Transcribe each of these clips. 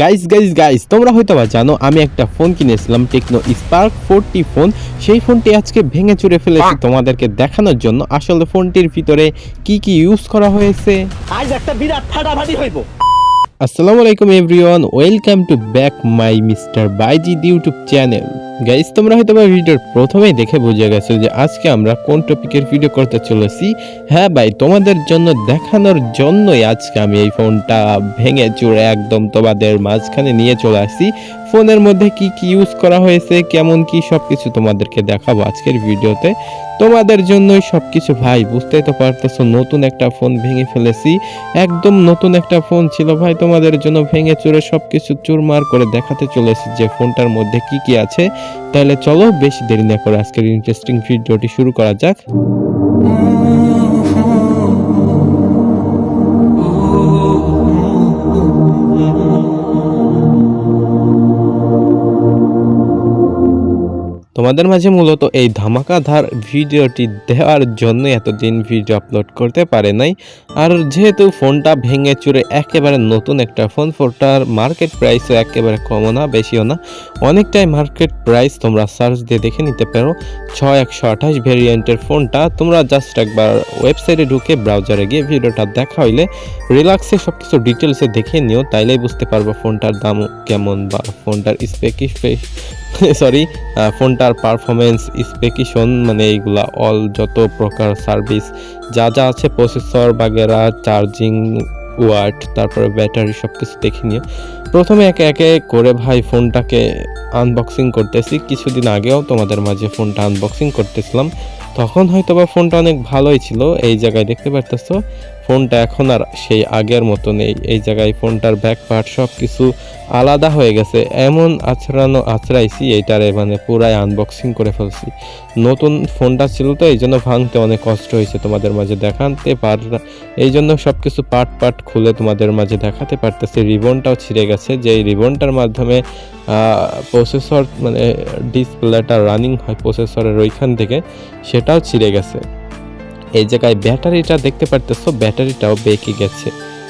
Guys guys guys তোমরা হয়তো বা জানো আমি একটা ফোন কিনেছিলাম টেকনো স্পার্ক ফোরটি ফোন সেই ফোনটি আজকে ভেঙে চুরে ফেলেছি তোমাদেরকে দেখানোর জন্য। আসলে ফোনটির ভিতরে কি কি ইউজ করা হয়েছে? আজ একটা বিরাট ফাটাফাটি হইব। আসসালামু আলাইকুম everyone welcome to back my mister বাইজি YouTube channel guys তোমরা হয়তো বা ভিডিওর প্রথমেই দেখে বুঝে গেছো যে আজকে আমরা কোন টপিকের ভিডিও করতে চলেছি। হ্যাঁ ভাই, তোমাদের জন্য দেখানোর জন্যই আজকে আমি এই ফোনটা ভেঙে চুরে একদম তোমাদের মাঝখানে নিয়ে চলে আসি ফোনের মধ্যে কি কি ইউজ করা হয়েছে, কেমন কি সব কিছু তোমাদেরকে দেখাবো আজকের ভিডিওতে তোমাদের জন্যই সব কিছু ভাই, বুঝতেই তো পারতেছো, নতুন একটা ফোন ভেঙে ফেলেছি। একদম নতুন একটা ফোন ছিল ভাই, তোমাদের জন্য ভেঙে চুরে সব কিছু চুরমার করে দেখাতে চলেছি যে ফোনটার মধ্যে কি কি আছে। তাহলে চলো বেশি দেরি না করে আজকের ইন্টারেস্টিং ভিডিওটি শুরু করা যাক। তোমাদের মাঝে মূলত এই ধামাকাধার ভিডিওটি দেওয়ার জন্য এতদিন ভিডিও আপলোড করতে পারে নাই। আর যেহেতু ফোনটা ভেঙে চুরে একেবারে নতুন একটা ফোন, ফোনটার মার্কেট প্রাইসও একেবারে কমও না, বেশিও না। অনেকটাই মার্কেট প্রাইস তোমরা সার্চ দিয়ে দেখে নিতে পারো। ছয় একশো আঠাশ ভেরিয়েন্টের ফোনটা। তোমরা জাস্ট একবার ওয়েবসাইটে ঢুকে ব্রাউজারে গিয়ে ভিডিওটা দেখা হইলে রিল্যাক্সে সব কিছু ডিটেলসে দেখে নিও, তাইলেই বুঝতে পারব ফোনটার দাম কেমন বা ফোনটার স্পেকি সরি ফোনটার পারফরমেন্স স্পেকিশন মানে এইগুলা অল যত প্রকার সার্ভিস যা যা আছে প্রসেসর বাগেরা চার্জিং ওয়ার্ড তারপরে ব্যাটারি সব কিছু দেখে নিয়ে প্রথমে একে একে করে ভাই ফোনটাকে আনবক্সিং করতেছি। কিছুদিন আগেও তোমাদের মাঝে ফোনটা আনবক্সিং করতেছিলাম। তখন হয়তো বা ফোনটা অনেক ভালোই ছিল, এই জায়গায় দেখতে পারতেছো। ফোনটা এখন আর সেই আগের মতো নেই, এই জায়গায় ফোনটার ব্যাক পার্ট সব কিছু আলাদা হয়ে গেছে। এমন আছড়ানো আছড়াইছি এইটারে মানে পুরাই আনবক্সিং করে ফেলছি। নতুন ফোনটা ছিল তো, এই জন্য ভাঙতে অনেক কষ্ট হয়েছে তোমাদের মাঝে দেখাতে পার এই জন্য সব কিছু পার্ট পার্ট খুলে তোমাদের মাঝে দেখাতে পারতেছি। রিবনটাও ছিঁড়ে গেছে যে রিবনটার মাধ্যমে প্রসেসর মানে ডিসপ্লেটা রানিং হয় প্রসেসরের ওইখান থেকে সেটাও ছিঁড়ে গেছে। এই জায়গায় ব্যাটারিটা দেখতে পারতেছো ব্যাটারিটাও বেঁকে গেছে।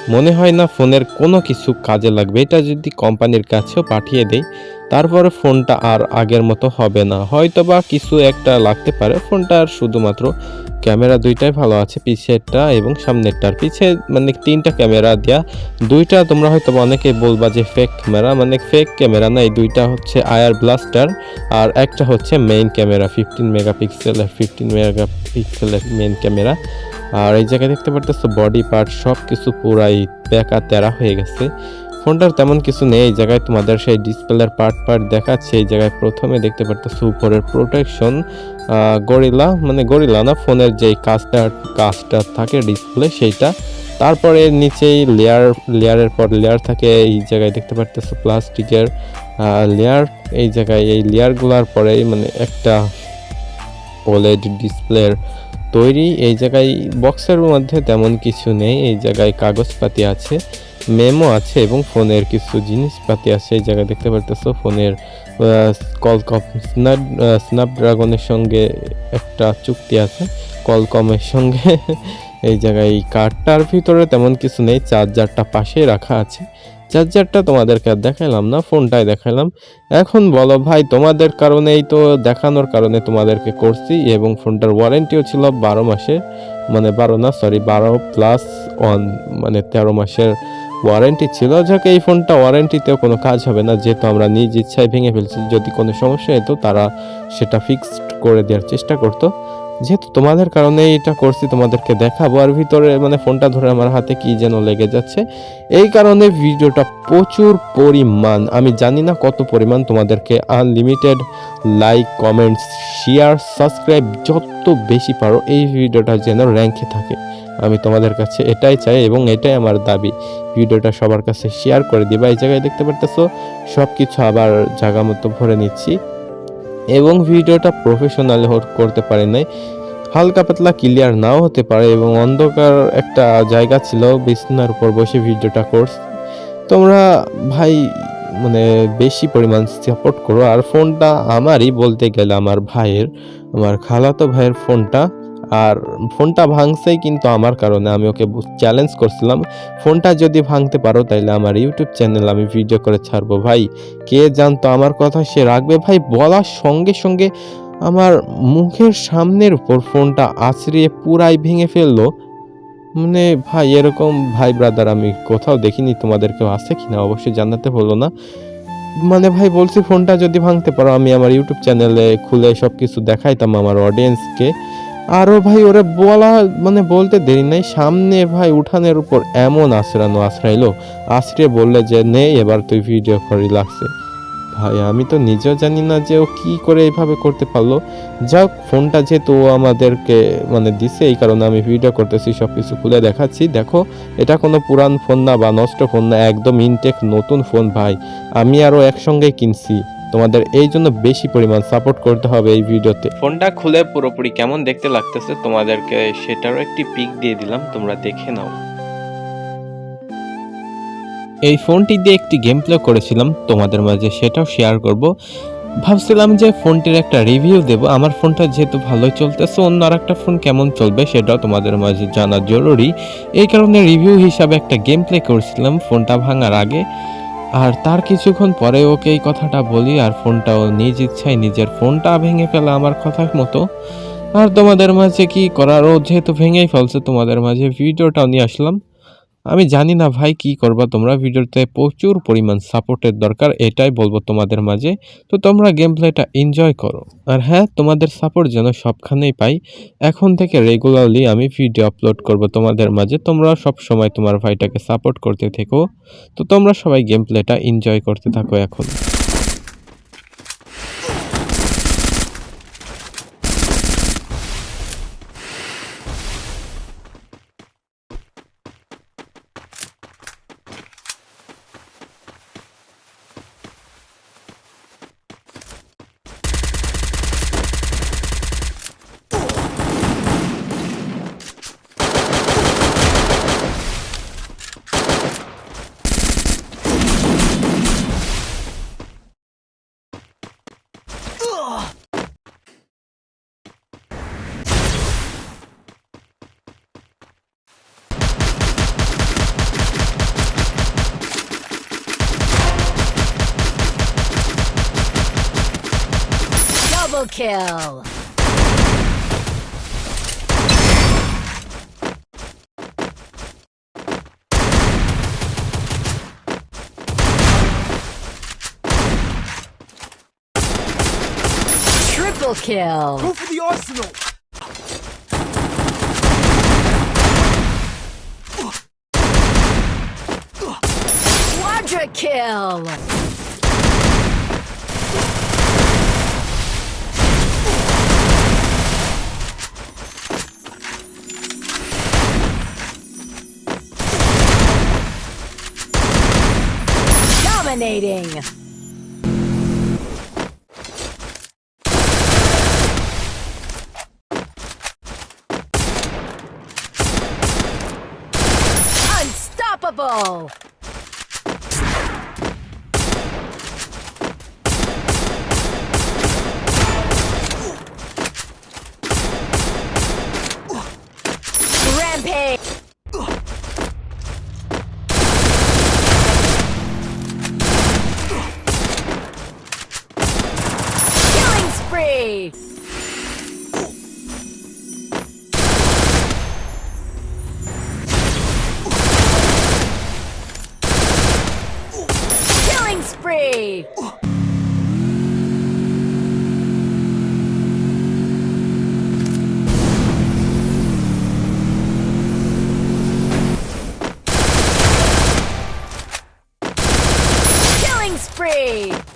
মনে হয় না ফোনের কোনো কিছু কাজে লাগবে। এটা যদি কোম্পানির কাছেও পাঠিয়ে দেই, তারপরে ফোনটা আর আগের মতো হবে না। হয়তো বা কিছু একটা লাগতে পারে। ফোনটা আর শুধুমাত্র ক্যামেরা দুইটাই ভালো আছে, পিছেরটা এবং সামনেরটার। পিছে মানে তিনটা ক্যামেরা দেয়া, দুইটা তোমরা হয়তো অনেকে বলবা যে ফেক ক্যামেরা। মানে ফেক ক্যামেরা না, এই দুইটা হচ্ছে আয়ার ব্লাস্টার আর একটা হচ্ছে মেইন ক্যামেরা ফিফটিন মেগাপিক্সেল আর ফিফটিন মেগাপিক্সেলের মেইন ক্যামেরা। আর এই জায়গায় দেখতে পারতেছো বডি পার্ট সব কিছু পুরাই বেকা তেরা হয়ে গেছে। ফোনটার তেমন কিছু নেই, এই জায়গায় তোমাদের সেই ডিসপ্লের পার্ট পার্ট দেখাচ্ছে, এই জায়গায় প্রথমে দেখতে পারতেছো উপরের প্রোটেকশন গরিলা মানে গরিলা না, ফোনের যেই কাজটা কাজটা থাকে ডিসপ্লে সেইটা। তারপরে নিচেই লেয়ার লেয়ারের পর লেয়ার থাকে, এই জায়গায় দেখতে পারতেছো প্লাস্টিকের লেয়ার এই জায়গায় এই লেয়ারগুলোর পরেই মানে একটা ওলেড ডিসপ্লের তৈরি। এই জায়গায় বক্সের মধ্যে তেমন কিছু নেই। এই জায়গায় কাগজপাতি আছে মেমো আছে এবং ফোনের কিছু জিনিসপাতি আছে। এই জায়গায় দেখতে পারতেছো ফোনের কলকম স্ন্যাপ স্ন্যাপড্রাগনের সঙ্গে একটা চুক্তি আছে কলকমের সঙ্গে। এই জায়গায় এই কার্ডটার ভিতরে তেমন কিছু নেই চার্জারটা পাশে রাখা আছে। চার্জারটা তোমাদেরকে আর দেখাইলাম না, ফোনটাই দেখাইলাম। এখন বলো ভাই, তোমাদের কারণেই তো দেখানোর কারণে তোমাদেরকে করছি এবং ফোনটার ওয়ারেন্টিও ছিল বারো মাসের মানে বারো না সরি বারো প্লাস ওয়ান মানে তেরো মাসের ওয়ারেন্টি ছিল। যাকে, এই ফোনটা ওয়ারেন্টিতেও কোনো কাজ হবে না, যেহেতু আমরা নিজ ইচ্ছায় ভেঙে ফেলছি। যদি কোনো সমস্যা হতো, তারা সেটা ফিক্সড করে দেওয়ার চেষ্টা করতো। যেহেতু তোমাদের কারণে এটা করছি, তোমাদেরকে দেখাবো। আর ভিতরে মানে ফোনটা ধরে আমার হাতে কি যেন লেগে যাচ্ছে। এই কারণে ভিডিওটা প্রচুর পরিমাণ, আমি জানি না কত পরিমাণ তোমাদেরকে unlimited like comments share subscribe যত বেশি পারো, এই ভিডিওটা যেন র্যাঙ্কে থাকে। আমি তোমাদের কাছে এটাই চাই এবং এটাই আমার দাবি। ভিডিওটা সবার কাছে শেয়ার করে দিবা। এই জায়গায় দেখতে পারতেছো সব কিছু আবার জায়গা মতো ভরে নিচ্ছি। এবং ভিডিওটা প্রফেশনাল করতে পারি নাই। হালকা পাতলা ক্লিয়ার নাও হতে পারে এবং অন্ধকার একটা জায়গা ছিল, বিছনার উপর বসে ভিডিওটা করছি। তোমরা ভাই মানে বেশি পরিমাণ সাপোর্ট করো। আর ফোনটা আমারই বলতে গেলে আমার ভাইয়ের, আমার খালাতো ভাইয়ের ফোনটা। আর ফোনটা ভাঙছেই কিন্তু আমার কারণে আমি ওকে চ্যালেঞ্জ করছিলাম। ফোনটা যদি ভাঙতে পারো তাইলে আমার ইউটিউব চ্যানেল আমি ভিডিও করে ছাড়বো। ভাই, কে জানতো আমার কথা সে রাখবে? ভাই, বলার সঙ্গে সঙ্গে আমার মুখের সামনের উপর ফোনটা আছড়িয়ে পুরাই ভেঙে ফেলল। মানে ভাই, এরকম ভাই ব্রাদার আমি কোথাও দেখিনি। তোমাদের কেউ আছে কিনা? অবশ্যই জানাতে বলো না। মানে ভাই, বলছি ফোনটা যদি ভাঙতে পারো, আমি আমার ইউটিউব চ্যানেলে খুলে সব কিছু দেখাইতাম আমার অডিয়েন্সকে আরও ভাই, ওরা বলা মানে বলতে দেরি নাই। সামনে ভাই, উঠানের উপর এমন আশ্রানো আশ্রাইলো। আশ্রিয়ে বললে যে নে এবার তুই ভিডিও করি লাগছে। ভাই, আমি তো নিজেও জানি না যে ও কি করে এইভাবে করতে পারল। যাক, ফোনটা যেহেতু ও আমাদেরকে মানে দিছে, এই কারণে আমি ভিডিও করতেছি সব কিছু খুলে দেখাচ্ছি। দেখো, এটা কোনো পুরান ফোন না বা নষ্ট ফোন না, একদম ইনটেক নতুন ফোন ভাই। আমি আরও একসঙ্গে কিনছি। তোমাদের এই জন্য বেশি পরিমাণ সাপোর্ট করতে হবে এই ভিডিওতে। ফোনটা খুলে পুরোপুরি কেমন দেখতে লাগতেছে তোমাদেরকে সেটারও একটি পিক দিয়ে দিলাম তোমরা দেখে নাও। এই ফোনটি দিয়ে একটি গেম প্লে করেছিলাম তোমাদের মাঝে সেটাও শেয়ার করব। ভাবছিলাম যে ফোনটির একটা রিভিউ দেব আমার ফোনটা যেহেতু ভালোই চলতেছে অন্য আর একটা ফোন কেমন চলবে সেটাও তোমাদের মাঝে জানা জরুরি। এই কারণে রিভিউ হিসাবে একটা গেম প্লে করেছিলাম ফোনটা ভাঙার আগে। আর তার কিছুক্ষণ পরে ওকে এই কথাটা বলি আর ফোনটাও নিজ ইচ্ছায় নিজের ফোনটা ভেঙে ফেলা আমার কথার মতো। আর তোমাদের মাঝে কি করার? ও যেহেতু ভেঙেই ফেলছে, তোমাদের মাঝে ভিডিওটাও নিয়ে আসলাম। আমি জানি না ভাই কি করবা, তোমরা ভিডিওতে প্রচুর পরিমাণ সাপোর্টের দরকার, এটাই বলব তোমাদের মাঝে। তো তোমরা গেম প্লেটা এনজয় করো। আর হ্যাঁ তোমাদের সাপোর্ট যেন সবখানেই পাই, এখন থেকে রেগুলারলি আমি ভিডিও আপলোড করব তোমাদের মাঝে। তোমরা সব সময় তোমার ভাইটাকে সাপোর্ট করতে থেকো। তো তোমরা সবাই গেম প্লেটা এনজয় করতে থাকো এখন। Double kill! Triple kill! Go for the arsenal! Quadra kill! Dominating! Wow. free.